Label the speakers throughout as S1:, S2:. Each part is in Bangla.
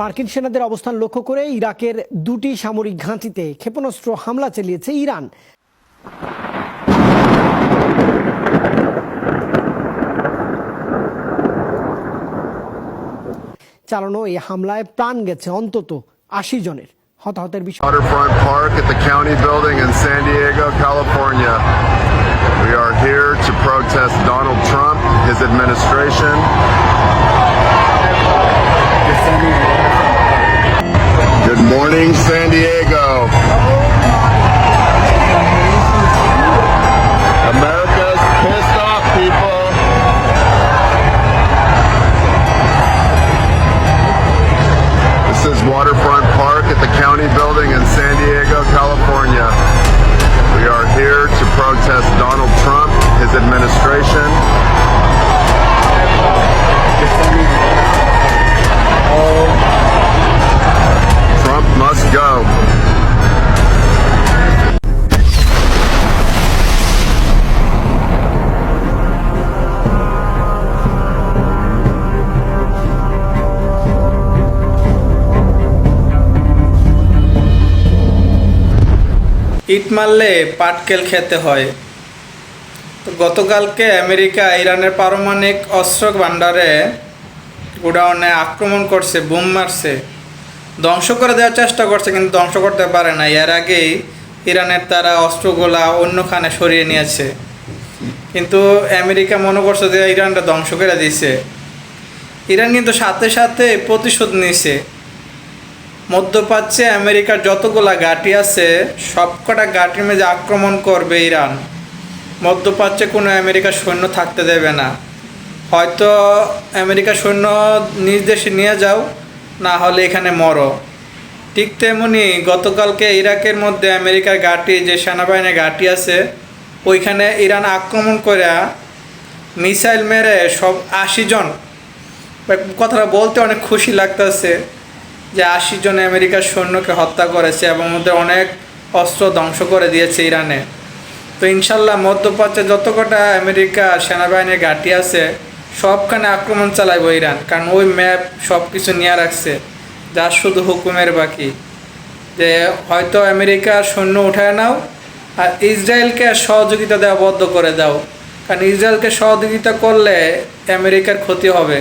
S1: মার্কিন সেনাদের অবস্থান লক্ষ্য করে ইরাকের দুটি সামরিক ঘাঁটিতে ক্ষেপণাস্ত্র হামলা চালিয়েছে ইরান। চালানো এই হামলায় প্রাণ গেছে অন্তত আশি জনের। হতাহতের বিষয়ে।
S2: Morning, San Diego. America's pissed off, people. This is Waterfront Park at the county building in San Diego, California. We are here to protest Donald Trump, his administration.
S3: ইট মারলে পাটকেল খেতে হয়। তো গতকালকে আমেরিকা ইরানের পারমাণবিক অস্ত্র ভাণ্ডারে গোডাউনে আক্রমণ করছে, বুম মারছে। ধ্বংস করে দেওয়ার চেষ্টা করছে, কিন্তু ধ্বংস করতে পারে না। এর আগেই ইরানের তারা অস্ত্রগুলা অন্যখানে সরিয়ে নিয়েছে। কিন্তু আমেরিকা মনে করছে যে ইরানটা ধ্বংস করে দিছে ইরান কিন্তু সাথে সাথে প্রতিশোধ নিছে মধ্যপ্রাচ্যে আমেরিকার যতগুলা ঘাঁটি আছে, সবকটা ঘাঁটির মেঝে আক্রমণ করবে ইরান। মধ্যপ্রাচ্যে কোনো আমেরিকার সৈন্য থাকতে দেবে না। হয়তো আমেরিকার সৈন্য নিজ দেশে নিয়ে যাও, না হলে এখানে মরো। ঠিক তেমনি গতকালকে ইরাকের মধ্যে আমেরিকার ঘাঁটি, যে সেনাবাহিনীর ঘাঁটি আছে, ওইখানে ইরান আক্রমণ করে মিসাইল মেরে সব আশি জন কথাটা বলতে অনেক খুশি লাগতেছে। যে আশি জন আমেরিকার সৈন্যকে হত্যা করেছে এবং ওদের অনেক অস্ত্র ধ্বংস করে দিয়েছে ইরানে। তো ইনশাল্লাহ মধ্যপ্রাচ্যে যত কটা আমেরিকা সেনাবাহিনীর ঘাঁটি আছে, সবখানে আক্রমণ চালাইব ইরান, কারণ ওই ম্যাপ সব কিছু নিয়ে রাখছে, যার শুধু হুকুমের বাকি। যে হয়তো আমেরিকার সৈন্য উঠায় নাও, আর ইসরায়েলকে সহযোগিতা দেওয়া বদ্ধ করে দাও, কারণ ইসরায়েলকে সহযোগিতা করলে আমেরিকার ক্ষতি হবে।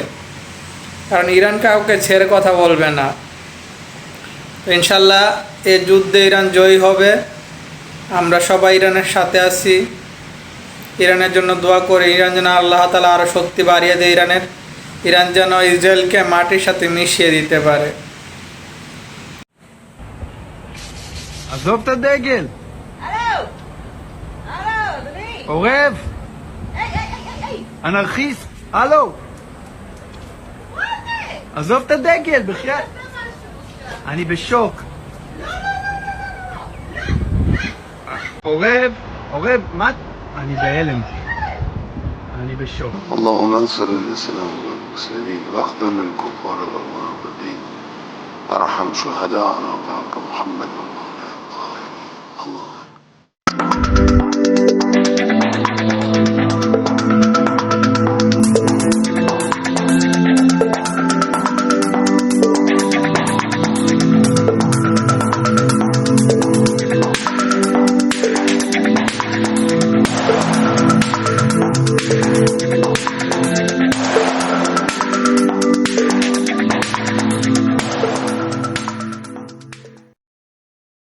S3: কারণ ইরান কাউকে ছেড়ে কথা বলবে না। ইনশাল্লাহ এ যুদ্ধে ইরান জয়ী হবে। আমরা সবাই ইরানের সাথে আছি। ইরানের জন্য দোয়া করে ইরান যেন আল্লাহ তালা আরও শক্তি বাড়িয়ে দেয় ইরানের। ইরান যেন ইসরায়েলকে মাটির সাথে মিশিয়ে দিতে পারে।
S4: عزوف الدجل الو
S5: الو دني اوقف
S4: אני בשוק.
S5: לא, לא, לא, לא, לא, לא!
S4: עורב, עורב, מה? אני בהלם. אני בשוק.
S6: اللهم انصر الإسلام والمسلمين واخذل الكفار والمعبدين وارحم شهداءنا وبارك محمد